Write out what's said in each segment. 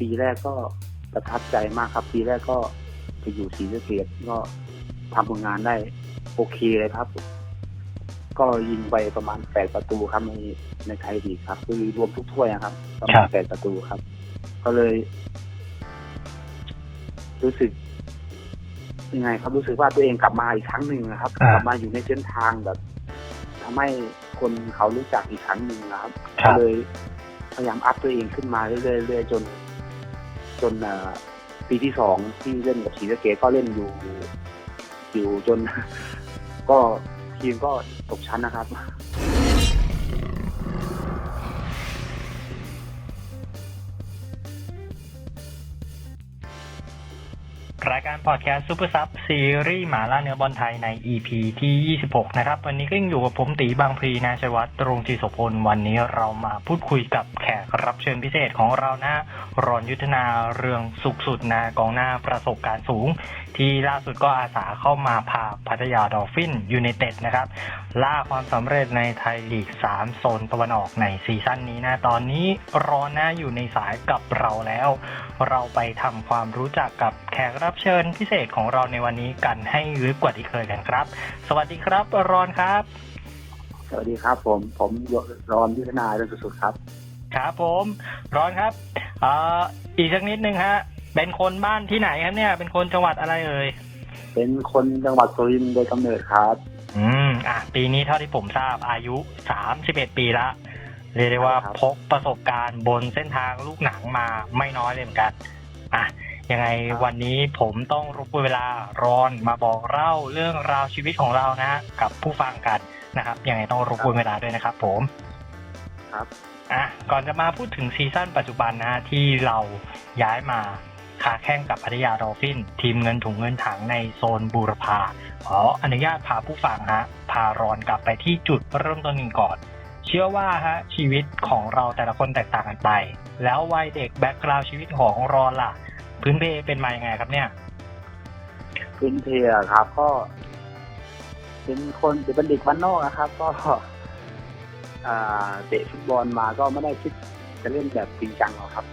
ปีแรกก็ประทับใจมากครับ ปีแรกก็ไปอยู่ศรีสะเกษก็ทำผลงานได้โอเคเลยครับ ก็ยิงไปประมาณแปดประตูครับในในไทยลีกครับ คือรวมทุกถ้วยนะครับ ประมาณแปดประตูครับ ก็เลย รู้สึกยังไง ครับรู้สึกว่าตัวเองกลับมาอีกครั้งหนึ่งนะครับอ่ากลับมาอยู่ในเส้นทางแบบทำให้คนเขารู้จักอีกครั้งหนึ่งนะครับครัก็บเลยพยายามอัพตัวเองขึ้นมาเรื่อยๆเรื่อยๆจน จนปีที่สองที่เล่นกับศรีสะเกษก็เล่นอยู่ อยู่จน ก็ทีมก็ตกชั้นนะครับ รายการพอดแคสต์ซูเปอร์ซับซีรีส์หมาล่าเนื้อบอลไทยใน EP ที่ 26 นะครับ วันนี้ก็ยังอยู่กับผมตีบางพลีนาชวัตรตรงจีโสพล วันนี้เรามาพูดคุยกับแขกรับเชิญพิเศษของเรานะรอนยุทธนาเรืองสุขสุดนากองหน้าประสบการณ์สูง ที่ล่าสุดก็อาสาเข้ามาพาพัทยาดอลฟินยูไนเต็ดนะครับล่าความสำเร็จในไทยลีก 3 โซนตะวันออกในซีซั่นนี้นะ ตอนนี้รอหน้าอยู่ในสายกับเราแล้ว เราไปทำความรู้จักกับแขกรับเชิญพิเศษของเราในวันนี้กันให้ลึกกว่าที่เคยกันครับ สวัสดีครับรอนครับ สวัสดีครับผมผมรอนยุทธนาเรื่องสุดๆครับ ครับผมรอนครับเอ่ออีกสักนิดนึงฮะ เป็นคนบ้านที่ไหนครับเนี่ย เป็นคนจังหวัดอะไรเอ่ย เป็นคนจังหวัดสุรินทร์โดยกำเนิดครับ อืม อะ ปีนี้เท่าที่ผมทราบอายุ31ปีละ เรียกได้ว่าครับพกประสบการณ์บนเส้นทางลูกหนังมาไม่น้อยเลยเหมือนกัน อะ ยังไงวันนี้ผมต้องรบกวนเวลารอนมาบอกเล่าเรื่องราวชีวิตของเรานะฮะกับผู้ฟังกันนะครับ ยังไงต้องรบกวนเวลาด้วยนะครับ ผม ครับ อะ ก่อนจะมาพูดถึงซีซั่นปัจจุบันนะฮะที่เราย้ายมา ค้าแข่งกับพัทยาดอลฟิน ทีมเงินถุงเงินถังในโซนบูรพาขออนุญาตพาผู้ฟังฮะพารอนกลับไปที่จุดเริ่มต้นกันก่อน เชื่อว่าฮะชีวิตของเราแต่ละคนแตกต่างกันไป แล้ววัยเด็กแบ็กกราวชีวิตของรอนล่ะ พื้นเพเป็นมายังไงครับเนี่ยพื้นเพครับก็เป็นคนเป็นเด็กบ้านนอกนะครับ ก็เตะฟุตบอลมาก็ไม่ได้คิดจะเล่นแบบจริงจังหรอกครับ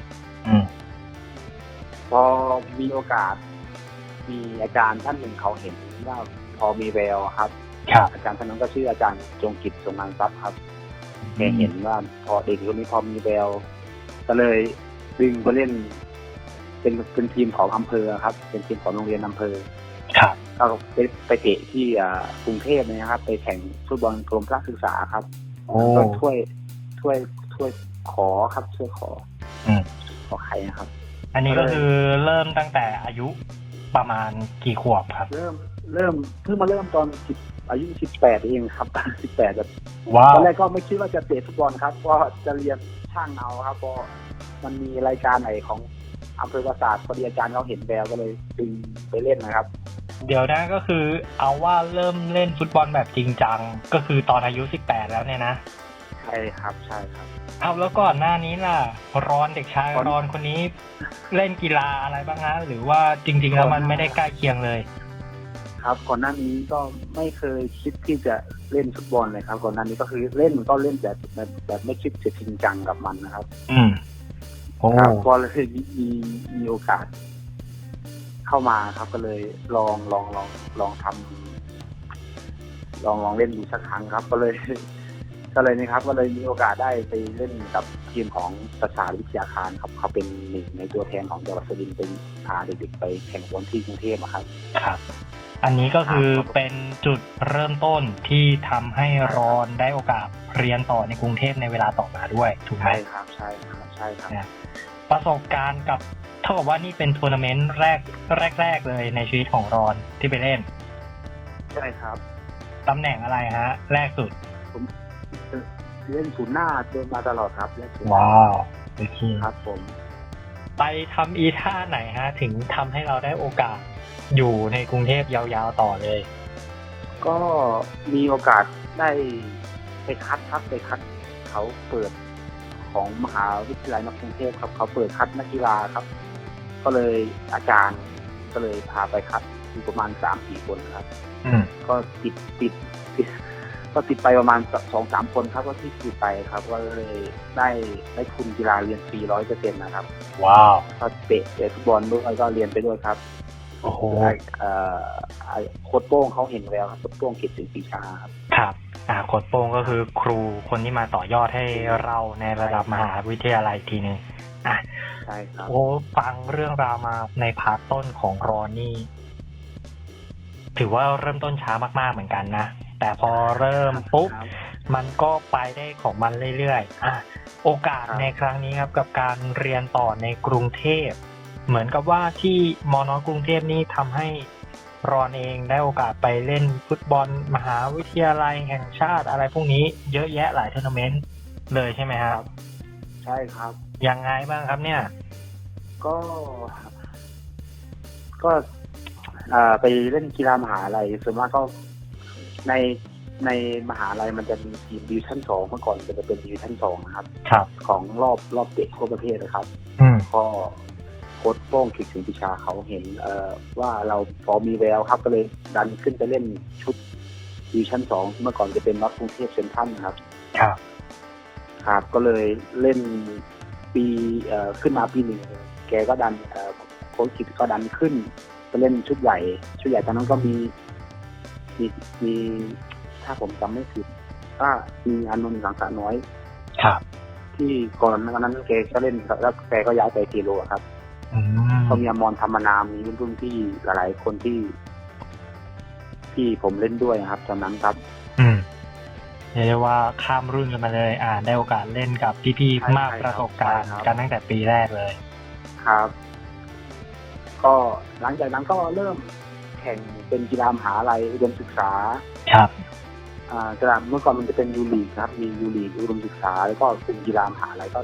พอมีโอกาส มีอาจารย์ท่านหนึ่งเขาเห็นว่าพอมีแววครับ ครับอาจารย์ท่านนั้นก็ชื่ออาจารย์จงกิจทรงงานทรัพย์ครับแกเห็นว่าพอเด็กคนนี้พอมีแววก็เลยดึงไปเล่น เป็นเป็นทีมของอำเภอครับ เป็นทีมของโรงเรียนอำเภอครับก็ไปไปเตะที่อ่ากรุงเทพเลยนะครับ ไปแข่งฟุตบอลกรมพระศึกษาครับโอ้ก็ถ้วยถ้วยถ้วยขอครับถ้วยขออืมขอใครนะครับ อันนี้ก็คือเริ่มตั้งแต่อายุประมาณกี่ขวบครับ เริ่มเริ่มเพิ่งมาเริ่มตอนสิบอายุสิบแปดเองครับสิบแปดแบบว้าตวอนแรกก็ไม่คิดว่าจะเตะฟุตบอลครับก็จะเรียนช่างเอาครับเพราะมันมีรายการไหนของอำเภอปราสาทพอดีอาจารย์เขาเห็นแววก็เลยดึงไปเล่นนะครับ เดี๋ยวนะก็คือเอาว่าเริ่มเล่นฟุตบอลแบบจริงจังก็คือตอนอายุ18แล้วเนี่ยนะใช่ครับใช่ครับ เอาแล้วก่อนหน้านี้ล่ะรอนเด็กชายก่อนรอนคนนี้เล่นกีฬาอะไรบ้างฮะหรือว่าจริง ๆ แล้วมันไม่ได้ใกล้เคียงเลย ครับ ก่อนหน้านี้ก็ไม่เคยคิดที่จะเล่นฟุตบอลเลยครับ ก่อนหน้านี้ก็คือเล่นก็เล่นแบบแบบแบบไม่คิดจะจริงจังกับมันนะครับ อืมโอ้ครับพอเลยมีมีมีโอกาส เข้ามาครับก็เลยลองลองลองลองทำลองลองเล่นดูสักครั้งครับ ก็เลย ก็เลยนี่ครับก็เลยมีโอกาสได้ไปเล่นกับทีมของประสาทวิทยาคารครับเขาเป็นหนึ่งในตัวแทนของจังหวัดสุรินทร์เป็นพาเด็กๆไปแข่งบอลที่กรุงเทพอะครับครับ อันนี้ก็คือครับเป็นจุดเริ่มต้นที่ทำให้รอนได้โอกาสเรียนต่อในกรุงเทพในเวลาต่อมาด้วยถูกไหมใช่ครับใช่ครับใช่ครับนะประสบการณ์กับเท่ากับว่านี่เป็นทัวร์นาเมนต์แรกแรก ๆ เลยในชีวิตของรอนที่ไปเล่น ใช่ครับตำแหน่งอะไรฮะ แรกสุด เล่นศูนย์หน้าเดินมาตลอดครับเล่นศูนย์หน้าว้าวโอเคครับผม ไปทำอีท่าไหนฮะ ถึงทำให้เราได้โอกาสอยู่ในกรุงเทพยาวๆต่อเลย ก็มีโอกาสได้ไปคัดครับไปคัดเขาเปิดของมหาวิทยาลัยนกรุงเทพครับ เขาเปิดคัดนักกีฬาครับ ก็เลยอาจารย์ก็เลยพาไปคัดอยู่ประมาณสามสี่คนครับ อืม ก็ติดติดติด ก็ติดไปประมาณสองสามคนครับก็ที่ติดไปครับก็เลยได้ได้ทุนกีฬาเรียนฟรีร้อยเปอร์เซ็นต์นะครับ ว้าวก็เตะเตะฟุตบอลด้วยแล้วก็เรียนไปด้วยครับโอ้โหเอ่อไอ้โค้ชโป้งเขาเห็นแล้วครับโค้ชโป้งกิตติปีชาครับครับอ่าโค้ดโป้งก็คือครูคนที่มาต่อยอดให้เราในระดับมหาวิทยาลัยอีกทีหนึงอะใช่ครับโอ้ฟังเรื่องราวมาในพาร์ทต้นของรอนนี่ ถือว่าเริ่มต้นช้ามากๆเหมือนกันนะ แต่พอเริ่มปุ๊บครับมันก็ไปได้ของมันเรื่อยๆอะโอกาสครับในครั้งนี้ครับกับการเรียนต่อในกรุงเทพ เหมือนกับว่าที่มอนอกรุงเทพนี่ทำให้รอนเองได้โอกาสไปเล่นฟุตบอลมหาวิทยาลัยแห่งชาติอะไรพวกนี้เยอะแยะหลายทัวร์นาเมนต์เลยใช่ไหมครับ ใช่ครับ ยังไงบ้างครับเนี่ย ก็ ก็อ่าไปเล่นกีฬามหาลัยส่วนมากก็ ในในมหาลัยมันจะมีทีมดิวชั่นสองเมื่อก่อนจะเป็นดิวชั่นสองนะครับ ครับ ของรอบรอบเด็กทั่วประเทศนะครับ อืม ก็โค้ชโป้งขิกสิงพิชาเขาเห็น เอ่อว่าเราพอมีแววครับก็เลยดันขึ้นไปเล่นชุดดิวชั่นสองเมื่อก่อนจะเป็นน็อตกรุงเทพเซนทรัลครับ ครับ ครับก็เลยเล่นปีเอ่อขึ้นมาปีหนึ่งแกก็ดันเอ่อโค้ชขิกก็ดันขึ้นไปเล่นชุดใหญ่ ชุดใหญ่ตอนนั้นก็มี มีมีถ้าผมจำไม่ผิดก็มีอานนท์สังสะน้อย ครับ ที่ก่อนวันนั้นแกก็เล่นครับแล้วแกก็ย้ายไปทีโรครับอืมก็มีอมรธรรมนามมีรุ่นๆที่หลายๆคนที่ ที่ผมเล่นด้วยนะครับตอนนั้นครับ อืมเรียกได้ว่าข้ามรุ่นกันมาเลย อ่าได้โอกาสเล่นกับพี่ใช่ๆมากใช่ประสบการณ์ใช่ครับกันตั้งแต่ปีแรกเลย ครับ ก็หลังจากนั้นก็เริ่ม แข่งเป็นกีฬามหาลัยอุดมศึกษาครับอ่ากีฬาเมื่อก่อนมันจะเป็นยูรีครับ มียูรีอุดมศึกษา แล้วก็เป็นกีฬามหาลัยก็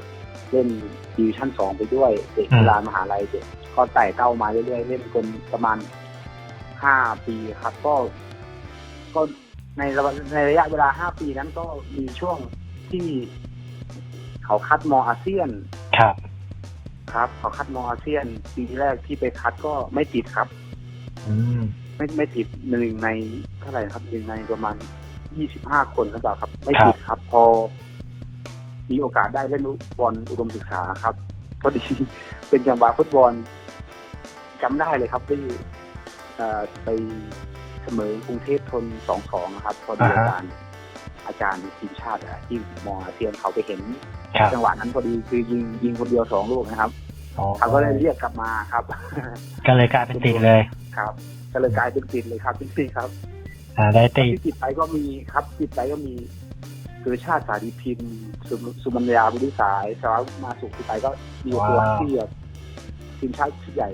เล่นดิวิชั่นสองไปด้วยเด็กอืมกีฬามหาลัยเด็กก็ไต่เต้ามาเรื่อยๆเล่นจนประมาณห้าปีครับ ก็ ก็ในระยะในระยะเวลาห้าปีนั้นก็มีช่วงที่เขาคัดมออาเซียนครับ ครับ เขาคัดมออาเซียนปีแรกที่ไปคัดก็ไม่ติดครับอืม ไม่ไม่ติดหนึ่งในเท่าไหร่ครับหนึ่งในประมาณยี่สิบห้าคนหรือเปล่าครับ ไม่ติดครับ พอ มีโอกาสได้เล่นฟุตบอลอุดมศึกษาครับพอดีเป็นจังหวะฟุตบอลจำได้เลยครับที่เอ่อไปเสมอกรุงเทพทนสองสองครับ พอดีอ่าอาฮะจารย์อาจารย์ทีมชาติอะที่มออาเซียนเขาไปเห็นครับจังหวะนั้นพอดีคือยิงยิงคนเดียวสองลูกนะครับอ๋อเขาก็เลยเรียกกลับมาครับ ก็เลยกลายเป็นติดเลย ครับก็เลยกลายเป็นติดเลยครับจริงๆครับอ่าได้ติดที่ติดไปก็มีครับติดไปก็มีคือชาติสาธิพิมพ์สุสุมัญญาบุริสายสารวัตรมาสุขที่ไปก็มีตัวว้าวที่แบบทีมชาติชุดใหญ่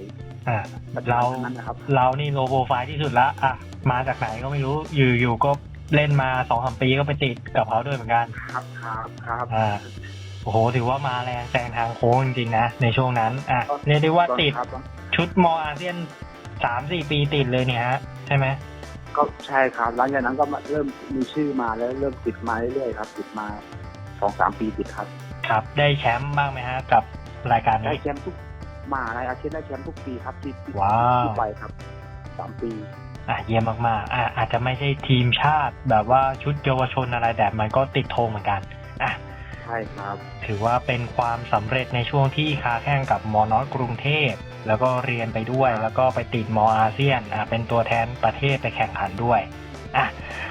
อ่าปัจจุเราบันนั้นนะครับเรานี่โลโปรไฟล์ที่สุดละอะมาจากไหนก็ไม่รู้อยู่อยู่ก็เล่นมาสองสามปีก็ไปติดกับเขาด้วยเหมือนกัน ครับครับครับอ่าโอ้โห ถือว่ามาแรงแซงทางโค้งจริงๆนะ ในช่วงนั้น อะ เรียกได้ว่าติดครับชุดมออาเซียน สามสี่ปีติดเลยเนี่ยฮะใช่ไหมก็ใช่ครับหลังจากนั้นก็มาเริ่มมีชื่อมาแล้วเริ่มติดมาเรื่อยๆครับ ติดมาสองสามปีติดครับ ครับ ได้แชมป์บ้างไหมฮะ กับรายการได้นี้แชมป์ทุกมหาลัยอาเซียนได้แชมป์ทุกปีครับที่ที่ว้าวที่ไปครับสามปีอะเยี่ยมมากๆอะอาจจะไม่ใช่ทีมชาติแบบว่าชุดเยาวชนอะไรแต่มันก็ติดโทงเหมือนกันอะใช่ครับ ถือว่าเป็นความสำเร็จในช่วงที่ค้าแข่งกับมอนอสกรุงเทพ แล้วก็เรียนไปด้วย แล้วก็ไปติดมออาเซียนอะเป็นตัวแทนประเทศไปแข่งขันด้วยอะ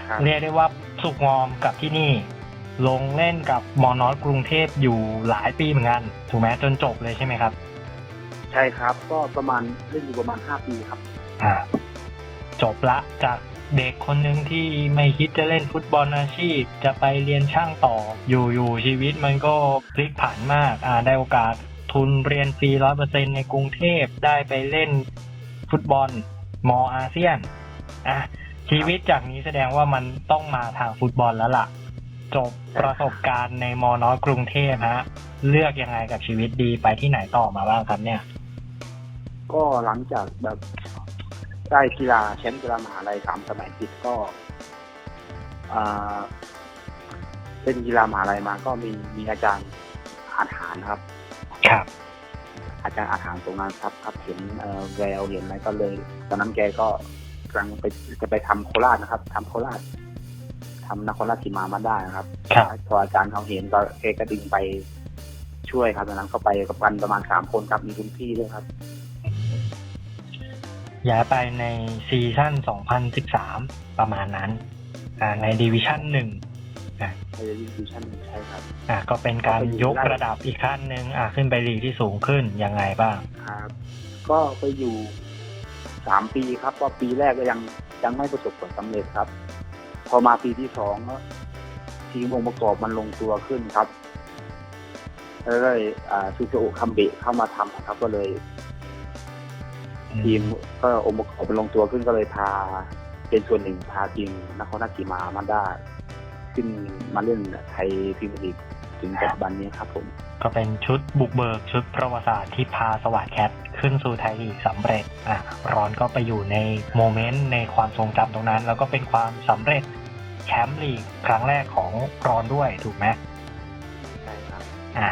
ครับ เรียกได้ว่าสุกงอมกับที่นี่ ลงเล่นกับมอนอสกรุงเทพอยู่หลายปีเหมือนกันถูกไหมจนจบเลยใช่ไหมครับ ใช่ครับ ก็ประมาณเล่นอยู่ประมาณห้าปีครับ อ่าจบละจากเด็กคนหนึ่งที่ไม่คิดจะเล่นฟุตบอลอาชีพ จะไปเรียนช่างต่ออยู่อยู่ชีวิตมันก็พลิกผันมากอ่าได้โอกาส ทุนเรียนฟรีร้อยเปอร์เซ็นในกรุงเทพได้ไปเล่นฟุตบอลมออาเซียนอะชีวิตจากนี้แสดงว่ามันต้องมาทางฟุตบอลแล้วล่ะ จบประสบการณ์ในมอน้อกรุงเทพฮะ เลือกยังไงกับชีวิตดีไปที่ไหนต่อมาบ้างครับเนี่ย ก็หลังจากแบบได้กีฬาแชมป์กีฬามหาลัยสามสมัยติดก็อ่าเล่นกีฬามหาลัยมาก็มีมีอาจารย์อาถานครับ ครับ อาจารย์อาถานตรงนั้นครับครับเห็นเอ่อแววเห็นอะไรก็เลย ตอนนั้นแกก็กำลังไปจะไปทำโคราชนะครับทำโคราชทำนครราชสีมามาได้นะครับครับพออาจารย์เขาเห็นก็แกก็ดึงไปช่วยครับตอนนั้นก็ไปกับกันประมาณสามคนครับมีคุณพี่ด้วยครับย้ายไปในซีซั่น 2013 ประมาณนั้นอ่าในดิวิชั่นหนึ่ง ในดิวิชั่นหนึ่งใช่ครับ อ่าก็เป็นการก็ไปอยู่ยกได้ระดับอีกขั้นหนึ่งอ่าขึ้นไปลีกที่สูงขึ้นยังไงบ้าง ครับ ก็ไปอยู่สามปีครับก็ปีแรกก็ยังยังไม่ประสบผลสำเร็จครับ พอมาปีที่สองก็ทีมองค์ประกอบมันลงตัวขึ้นครับแล้วก็เลยอ่าซูซูโอคัมเบะเข้ามาทำครับ ก็เลย ทีมก็องค์ประกอบมันลงตัวขึ้นก็เลยพา เป็นส่วนหนึ่งพาทีมนครราชสีมามาได้ ขึ้นมาเล่นไทยพรีเมียร์ลีกถึงปัจจุบันนี้ครับผม ก็เป็นชุดบุกเบิกชุดประวัติศาสตร์ที่พาสวัสดแคทขึ้นสู่ไทยลีกสำเร็จอะรอนก็ไปอยู่ในโมเมนต์ในความทรงจำตรงนั้น แล้วก็เป็นความสำเร็จแชมป์ลีกครั้งแรกของรอนด้วยถูกไหมใช่ครับอ่า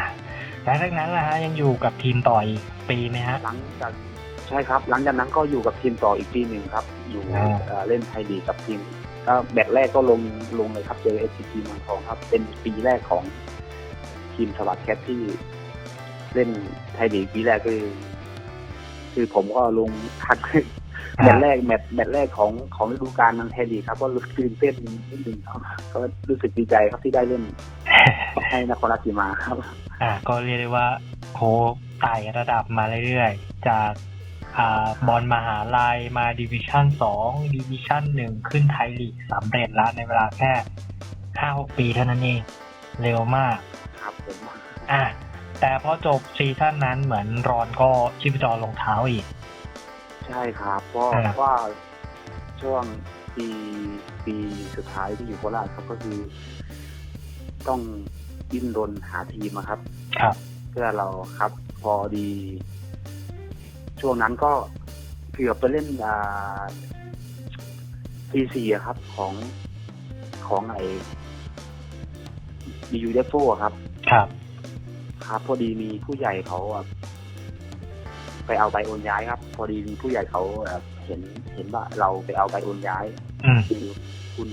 แล้วจากนั้นนะฮะยังอยู่กับทีมต่ออีกปีไหมฮะ หลังจากใช่ครับ หลังจากนั้นก็อยู่กับทีมต่ออีกปีหนึ่งครับ อยู่อ่า เอ่อเล่นไทยลีกกับทีมก็ แบตแรกก็ลงลงเลยครับเจอเอสซีเมืองทองครับ เป็นปีแรกของทีมสวัสดแคทที่เล่นไทยลีกปีแรกคือ คือผมก็ลงคัดแมตช์แรกแมตช์แมตช์แรกของของฤดูกาลทางไทยลีกครับก็รู้สึกตื่นเต้นนิดนึงครับก็รู้สึกดีใจครับที่ได้เล่นให้นครราชสีมาครับ อ่า ก็เรียกได้ว่าโคไต่ระดับมาเรื่อยๆจากอ่า บอลมหาลัยมาดิวิชั่นสองดิวิชั่นหนึ่งขึ้นไทยลีกสำเร็จแล้วในเวลาแค่ห้าหกปีเท่านั้นเอง เร็วมากครับผมอะแต่พอจบซีซั่นนั้นเหมือนรอนก็ชีพจรลงเท้าอีก ใช่ครับเพราะอ่าว่าช่วงปีปีสุดท้ายที่อยู่โคราชครับก็คือ ต้องดิ้นรนหาทีมอะครับ ครับ เพื่อเราครับพอดี ช่วงนั้นก็เกือบไปเล่นอ่าทีสี่อะครับของของไอดียูเดฟโฟครับ ครับครับ พอดีมีผู้ใหญ่เขาอะไปเอาใบโอนย้ายครับ พอดีมีผู้ใหญ่เขาแบบเห็นเห็นว่าเราไปเอาใบโอนย้าย อืมคือคุณ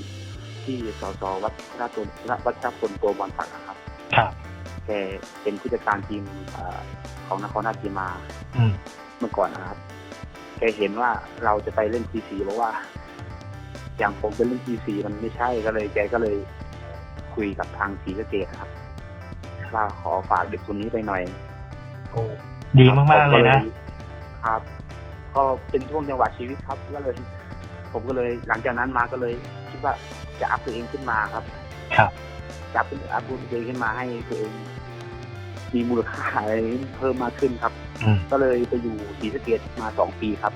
ที่สสวัดราชวัชรพลตัวบอลศักดิ์อะครับ ครับ แกเป็นผู้จัดการทีมเอ่อของนครราชสีมาอืมเมื่อก่อนนะครับ แกเห็นว่าเราจะไปเล่นทีสีบอกว่า อย่างผมไปเล่นทีสีมันไม่ใช่ก็เลย แกก็เลยคุยกับทางศรีสะเกดครับว่าขอฝากเด็กคนนี้ไปหน่อยโอ้ดีมากๆเลยนะครับ ก็เป็นช่วงจังหวะชีวิตครับก็เลยผมก็เลยหลังจากนั้นมาก็เลย คิดว่าจะอัพตัวเองขึ้นมาครับ ครับ จับเป็นอัพตัวเองขึ้นมาให้ตัวเองมีมูลค่าอะไรเพิ่มมากขึ้นครับ อืมก็เลยไปอยู่ศรีสะเกดมาสองปีครับ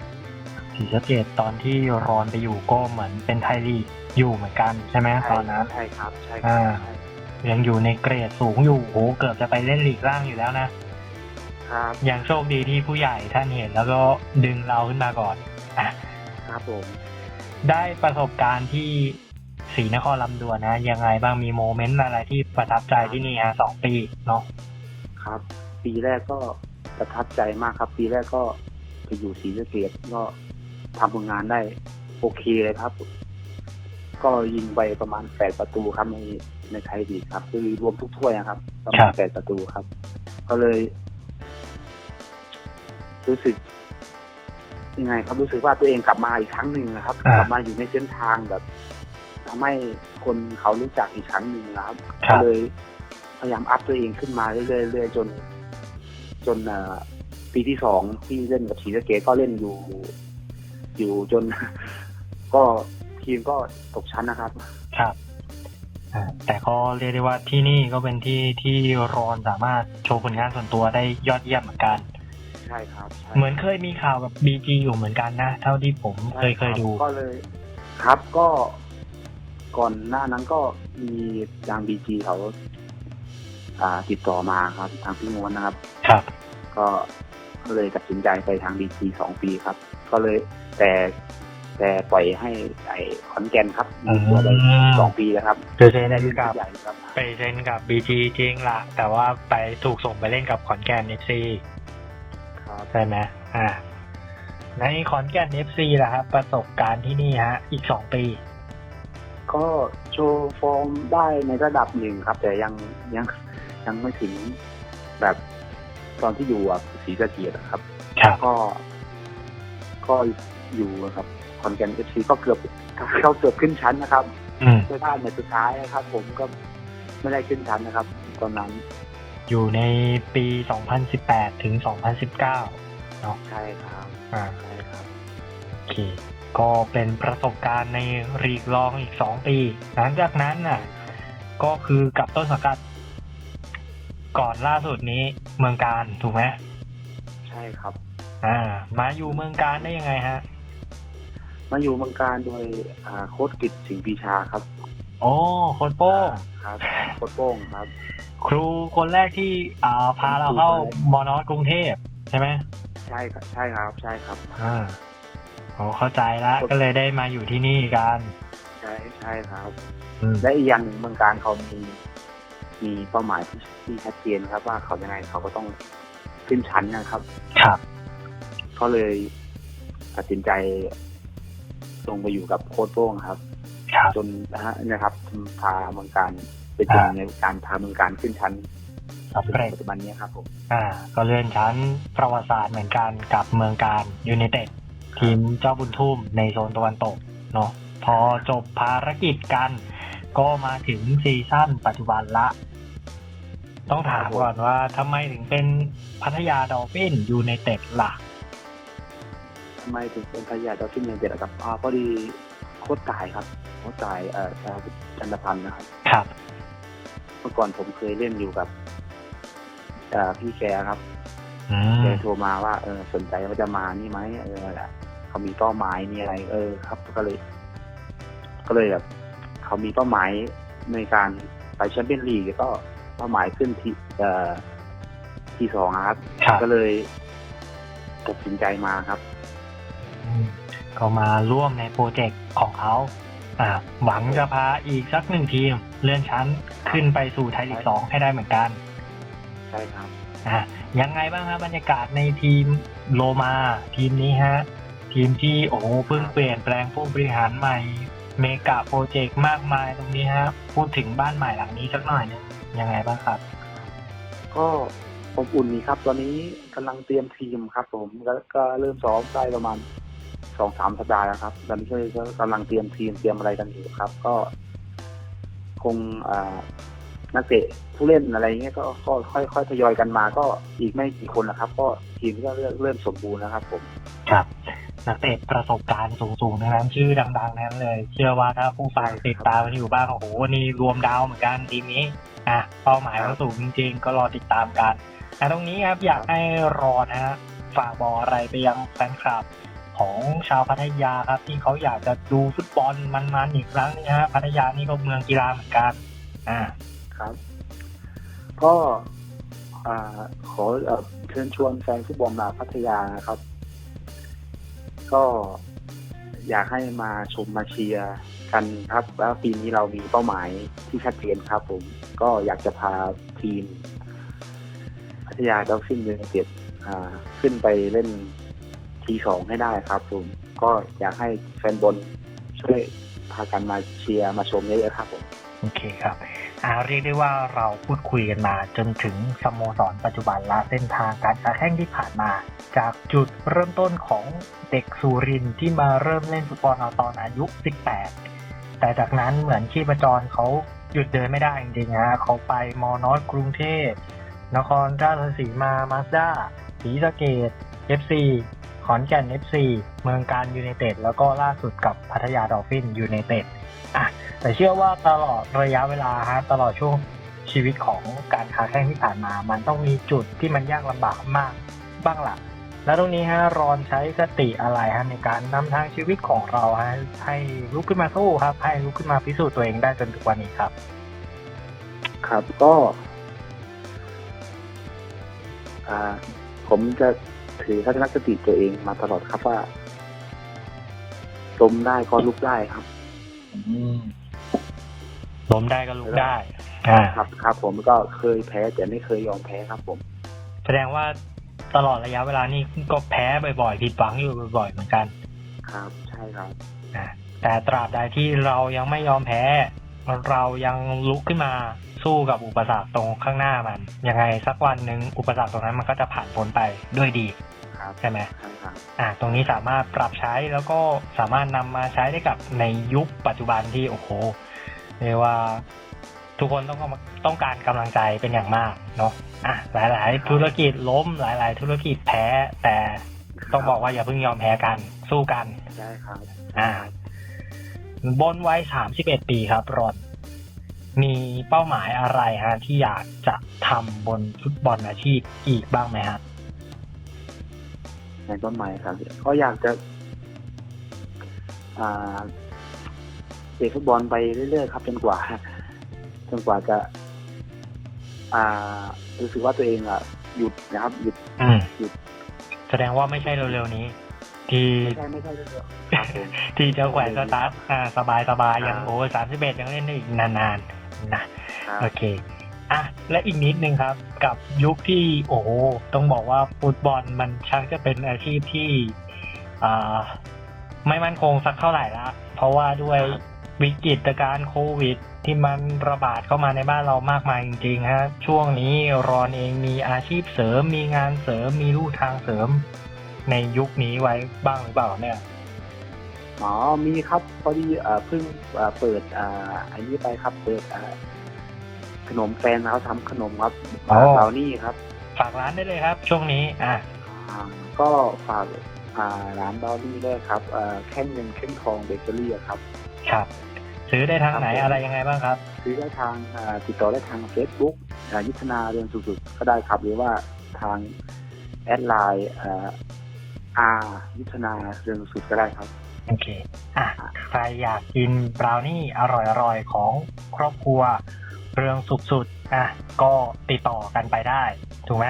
ศรีสะเกดตอนที่รอนไปอยู่ก็เหมือนเป็นไทยลีกอยู่เหมือนกันใช่ไหมตอนนั้น ใช่ครับ ใช่คอ่ารับใช่ยังอยู่ในเกรดสูงอยู่โอ้เกือบจะไปเล่นลีกล่างอยู่แล้วนะครับยังโชคดีที่ผู้ใหญ่ท่านเห็นแล้วก็ดึงเราขึ้นมาก่อนอะ ครับผม ได้ประสบการณ์ที่ ศรีนครลำดวนนะ ยังไงบ้างมีโมเมนต์อะไรที่ประทับใจที่นี่ฮะสองปีเนาะครับ ปีแรกก็ประทับใจมากครับ ปีแรกก็ไปอยู่ศรีสะเกดก็ทำผลงานได้โอเคเลยครับ ก็ยิงไปประมาณแปดประตูครับในในไทยดีกครับ คือรวมทุกถ้วยนะครับประมาณแปดประตูครับ ก็เลย รู้สึกยังไงครับรู้สึกว่าตัวเองกลับมาอีกครั้งหนึ่งนะครับอ่ากลับมาอยู่ในเส้นทางแบบ ทำให้คนเขารู้จักอีกครั้งหนึ่งนะครับครัก็บ เลยพยายามอัพตัวเองขึ้นมาเรื่อยๆเรื่อยๆจน จนเอ่อปีที่สองที่เล่นกับศรีสะเกดก็เล่นอยู่ อยู่จน ก็ทีมก็ตกชั้นนะครับ ครับอ่าแต่ก็เรียกได้ว่าที่นี่ก็เป็นที่ที่รอนสามารถโชว์ผลงานส่วนตัวได้ยอดเยี่ยมเหมือนกัน ใช่ครับใช่เหมือนเคยมีข่าวกับบีจีอยู่เหมือนกันนะ เท่าที่ผมเคยเคยดู ก็เลย ครับก็ ก่อนหน้านั้นก็มีทางบีจีเขาอ่าติดต่อมาครับ ทางพี่มวนนะครับ ครับก็ก็เลยตัดสินใจไปทางบีจีสองปีครับ ก็เลยแต่แต่ปล่อยให้ไอ้ขอนแก่นครับอืม ตัวไปสองปีแล้วครับเคือเซ็นกับ ใหญ่ครับ ไปเซ็นกับบีจีจริงละแต่ว่าไปถูกส่งไปเล่นกับขอนแก่นเอฟซีครับ ใช่ไหมอ่าในขอนแก่นเอฟซีล่ะครับประสบการณ์ที่นี่ฮะ อีกสองปี ก็โชว์ฟอร์มได้ในระดับหนึ่งครับ แต่ยังยังยังไม่ถึงแบบตอนที่อยู่กับศรีสะเกียดครับครับก็ ก็อยู่ครับคอนแกนเอฟซีก็เกือบเข้าเกือบขึ้นชั้นนะครับอืมในพลาดในสุดท้ายนะครับ ผมก็ไม่ได้ขึ้นชั้นนะครับ ตอนนั้น อยู่ในปี 2018 ถึง 2019 เนาะใช่ครับ อ่าใช่ครับโอเค ก็เป็นประสบการณ์ในรีกรองอีก 2 ปี หลังจากนั้นน่ะ ก็คือกับต้นสังกัด ก่อนล่าสุดนี้เมืองการถูกไหมใช่ครับ อ่า มาอยู่เมืองการได้ยังไงฮะ มาอยู่เมืองการโดยอ่าโค้ดกิจสิงห์ปีชาครับโอ้โคนโป้งครับโค้ดโป้งครับ ครูคนแรกที่อ่าพาเราเข้ามอนอสกรุงเทพใช่ไหมใช่ครับใช่ครับใช่ครับอ่า โอ้เข้าใจแล้วก็เลยได้มาอยู่ที่นี่กันใช่ใช่ครับอืมและอีกอย่างหนึ่งเมืองการเขามีมีเป้าหมายที่ที่ชัดเจนครับ ว่าเขายังไงเขาก็ต้องขึ้นชั้นนะครับครับก็เลยตัดสินใจลงไปอยู่กับโค้ดโป้งครับ ครับ จนนะฮะนะครับพาเมืองการไปจนในการพาเมืองการขึ้นชั้นสำเร็จปัจจุบันนี้ครับผมอ่า ก็เลื่อนชั้นประวัติศาสตร์เหมือนกันกับเมืองการยูไนเต็ด ทีมเจ้าบุญทุ่มในโซนตะวันตกเนาะพอจบภารกิจกัน ก็มาถึงซีซั่นปัจจุบันละ ต้องถามก่อนว่าทำไมถึงเป็นพัทยาดอลฟินยูไนเต็ดล่ะทำไมถึงเป็นพยาดอลฟินเนเต็ดครับอ่าพอดีโค้ดตายครับโค้ดตายเอ่อชาวจันทพันธ์นะครับครับเมื่อก่อนผมเคยเล่นอยู่กับเอ่อพี่แกครับอืแกมโทรมาว่าเออสนใจว่าจะมานี่ไหมเออ เขามีเป้าหมายมีอะไร เออ ครับ ก็เลย ก็เลยแบบเขามีเป้าหมายในการไปแชมเปี้ยนลีกก็เป้าหมายขึ้นที่เอ่อที่สองอะครับครับ ก็เลยตัดสินใจมาครับอืมก็มาร่วมในโปรเจกต์ของเขาอ่าหวังจะพาอีกสักหนึ่งทีม เลื่อนชั้นขึ้นไปสู่ไทยลีกสองให้ได้เหมือนกัน ใช่ครับ อะยังไงบ้างครับบรรยากาศในทีมโลมาทีมนี้ฮะ ทีมที่โอ้เพิ่งเปลี่ยนแปลงผู้บริหารใหม่ เมกะโปรเจกต์มากมายตรงนี้ฮะพูดถึงบ้านใหม่หลังนี้สักหน่อยนึงยังไงบ้างครับ ก็อบอุ่นนี่ครับ ตอนนี้กำลังเตรียมทีมครับผมก็ก็เริ่มซ้อมได้ประมาณสองสามสัปดาห์แล้วครับตอนนี้ก็กำลังเตรียมทีมเตรียมอะไรกันอยู่ครับ ก็ คงนักเตะผู้เล่นอะไรเงี้ยก็ค่อยๆทยอยกันมา ก็อีกไม่กี่คนนะครับ ก็ทีมก็เริ่มเริ่มสมบูรณ์นะครับ ผม ครับนักเตะประสบการณ์สูงๆทั้งนั้นชื่อดังๆนั้นเลย เชื่อว่าถ้าผู้ฟังติดตามอยู่บ้างโอ้โหนี่รวมดาวเหมือนกันทีมนี้อะเป้าหมายเขาสูงจริงๆ ก็รอติดตามกันอะตรงนี้ครับอยากให้รอนะฮะฝากบอกอะไรไปยังแฟนคลับของชาวพัทยาครับ ที่เขาอยากจะดูฟุตบอลมันๆอีกครั้งนึงฮะพัทยานี่ก็เมืองกีฬาเหมือนกันอ่าครับ ก็อ่าขอเชิญชวนแฟนฟุตบอลมาพัทยานะครับ ก็อยากให้มาชมมาเชียร์กันครับ แล้วปีนี้เรามีเป้าหมายที่ชัดเจนครับผม ก็อยากจะพาทีมพัทยาดอลฟินยูไนเต็ดขึ้นไปเล่นทีสองให้ได้ครับผม ก็อยากให้แฟนบอลช่วยพากันมาเชียร์มาชมเยอะๆครับผม โอเคครับ อ่าเรียกได้ว่าเราพูดคุยกันมาจนถึงสโมสรปัจจุบันและเส้นทางการค้าแข่งที่ผ่านมา จากจุดเริ่มต้นของเด็กสุรินที่มาเริ่มเล่นฟุตบอลเอาตอนอายุ 18 แต่จากนั้นเหมือนชีพจรเขาหยุดเดินไม่ได้จริงๆฮะเขาไปมอนอสกรุงเทพนครราชสีมามาสด้าศรีสะเกด FC ขอนแก่น FC เมืองการยูไนเต็ดแล้วก็ล่าสุดกับพัทยาดอลฟินยูไนเต็ดอะแต่เชื่อว่าตลอดระยะเวลาฮะตลอดช่วงชีวิตของการค้าแข่งที่ผ่านมา มันต้องมีจุดที่มันยากลำบากมากบ้างละ่ะ แล้วตรงนี้ฮะรอนใช้สติอะไรฮะในการนำทางชีวิตของเราฮะให้ลุกขึ้นมาสู้ครับ ให้ลุกขึ้นมาพิสูจน์ตัวเองได้จนถึงวันนี้ครับ ครับก็ อ่า ผมจะ ถือทัศนคติตัวเองมาตลอดครับว่าล้มได้ก็ลุกได้ครับล้มได้ก็ลุกได้อ่าครับครับ ผมก็เคยแพ้แต่ไม่เคยยอมแพ้ครับ ผม แสดงว่าตลอดระยะเวลานี้ก็แพ้บ่อยๆผิดหวังอยู่บ่อยๆเหมือนกัน ครับ ใช่ครับนะแต่ตราบใดที่เรายังไม่ยอมแพ้ เรายังลุกขึ้นมาสู้กับอุปสรรคตรงข้างหน้ามัน ยังไงสักวันหนึ่งอุปสรรคตรงนั้นมันก็จะผ่านพ้นไปด้วยดีครับใช่ไหมใช่ครับอ่า ตรงนี้สามารถปรับใช้แล้วก็สามารถนำมาใช้ได้กับในยุคปัจจุบันที่โอ้โหเรียกว่าทุกคนต้องต้องการกำลังใจเป็นอย่างมากเนาะอะหลาย ๆ ธุรกิจล้มหลาย ๆ ธุรกิจแพ้แต่ต้องบอกว่าอย่าเพิ่งยอมแพ้กันสู้กันใช่ครับอ่า บนวัยสามสิบเอ็ดปีครับรอนมีเป้าหมายอะไรฮะที่อยากจะทำบนฟุตบอลอาชีพอีกบ้างไหมฮะในต้นไม้ครับก็อยากจะอ่าเตะฟุตบอลไปเรื่อยๆครับจนกว่าจนกว่าจะอ่ารู้สึกว่าตัวเองอะหยุดนะครับ หยุดอืมหยุด แสดงว่าไม่ใช่เร็วๆนี้ ที่ไม่ใช่ไม่ใช่เรื่อยๆครับผม ที่จะแขวนสตาร์ทอ่าสบายสบายๆยังอ่า โอ้สามสิบเอ็ดยังเล่นได้อีกนานๆนะโอเค อะ และอีกนิดนึงครับ กับยุคที่โอ้โหต้องบอกว่าฟุตบอลมันชักจะเป็นอาชีพที่อ่าไม่มั่นคงสักเท่าไหร่ละเพราะว่าด้วยครับ วิกฤตการณ์โควิด ที่มันระบาดเข้ามาในบ้านเรามากมายจริงๆฮะช่วงนี้รอนเองมีอาชีพเสริม มีงานเสริม มีลู่ทางเสริม ในยุคนี้ไว้บ้างหรือเปล่าเนี่ยอ๋อมีครับพอดีเอ่อเพิ่งเอ่อเปิดอ่าอันนี้ไปครับเปิดอ่าขนมแฟนเขาทำขนมครับอ๋อเบานี่ครับ ฝากร้านได้เลยครับ ช่วงนี้อะอ่าก็ฝากอ่าร้านเบานี่ด้วยครับเอ่อแค่นเงินเข้มทองเบเกอรี่อะครับ ครับซื้อได้ทางไหนครับผมอะไรยังไงบ้างครับ ซื้อได้ทางอ่าติดต่อได้ทางเฟซบุ๊กยุทธนาเรืองสุดๆก็ได้ครับหรือว่าทางแอดไลน์ อ่าอายุทธนาเรืองสุดก็ได้ครับ โอเค อะ ใครอยากกินบราวนี่อร่อยๆ ของครอบครัว เรื่องสุดๆอะ ก็ติดต่อกันไปได้ ถูกไหม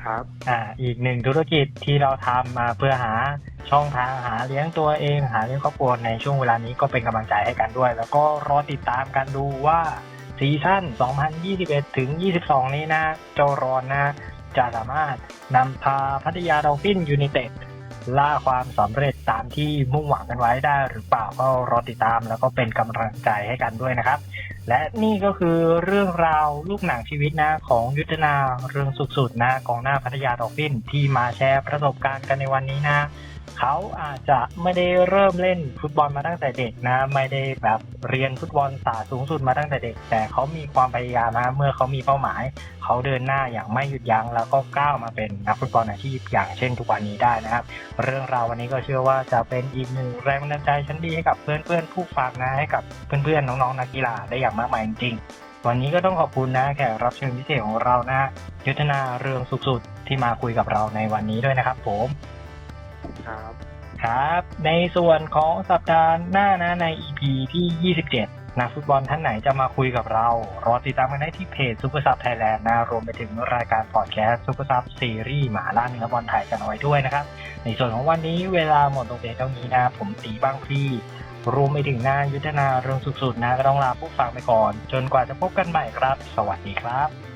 ครับ อ่า อีกหนึ่งธุรกิจที่เราทำมาเพื่อหาช่องทางหาเลี้ยงตัวเอง หาเลี้ยงครอบครัวในช่วงเวลานี้ก็เป็นกำลังใจให้กันด้วย แล้วก็รอติดตามกันดูว่าซีซั่น 2021 ถึง 22 นี้นะเจ้ารอนนะ จะสามารถนำพาพัทยาดอลฟินยูไนเต็ดล่าความสำเร็จตามที่มุ่งหวังกันไว้ได้หรือเปล่าก็รอติดตามแล้วก็เป็นกำลังใจให้กันด้วยนะครับ และนี่ก็คือเรื่องราวลูกหนังชีวิตนะของยุทธนาเรื่องสุดๆนะกองหน้าพัทยาดอลฟินที่มาแชร์ประสบการณ์กันในวันนี้นะ เขาอาจจะไม่ได้เริ่มเล่นฟุตบอลมาตั้งแต่เด็กนะ ไม่ได้แบบเรียนฟุตบอลศาสตร์สูงสุดมาตั้งแต่เด็ก แต่เขามีความพยายามนะ เมื่อเขามีเป้าหมาย เขาเดินหน้าอย่างไม่หยุดยั้งแล้วก็ก้าวมาเป็นนักฟุตบอลอาชีพอย่างเช่นทุกวันนี้ได้นะครับ เรื่องราววันนี้ก็เชื่อว่าจะเป็นอีกหนึ่งแรงบันดาลใจชั้นดีให้กับเพื่อนๆผู้ฟังนะให้กับเพื่อนๆน้องๆนักกีฬาได้อย่างมากมายจริงวันนี้ก็ต้องขอบคุณนะแขกรับเชิญพิเศษของเรานะยุทธนาเรืองสุขสุดที่มาคุยกับเราในวันนี้ด้วยนะครับผม ครับ ครับ ในส่วนของสัปดาห์หน้านะใน EP ที่ 27 นักฟุตบอลท่านไหนจะมาคุยกับเรา รอติดตามกันได้ที่เพจ Super Sub Thailand นะรวมไปถึงรายการพอดแคสต์ Super Sub ซีรีส์หมาล่าเนื้อบอลไทยกันเอาไว้ด้วยนะครับ ในส่วนของวันนี้เวลาหมดลงเพียงเท่านี้นะ ผมตีบ้างพี่รวมไปถึงหน้ายุทธนาเรื่องสุดๆนะก็ต้องลาผู้ฟังไปก่อน จนกว่าจะพบกันใหม่ครับ สวัสดีครับ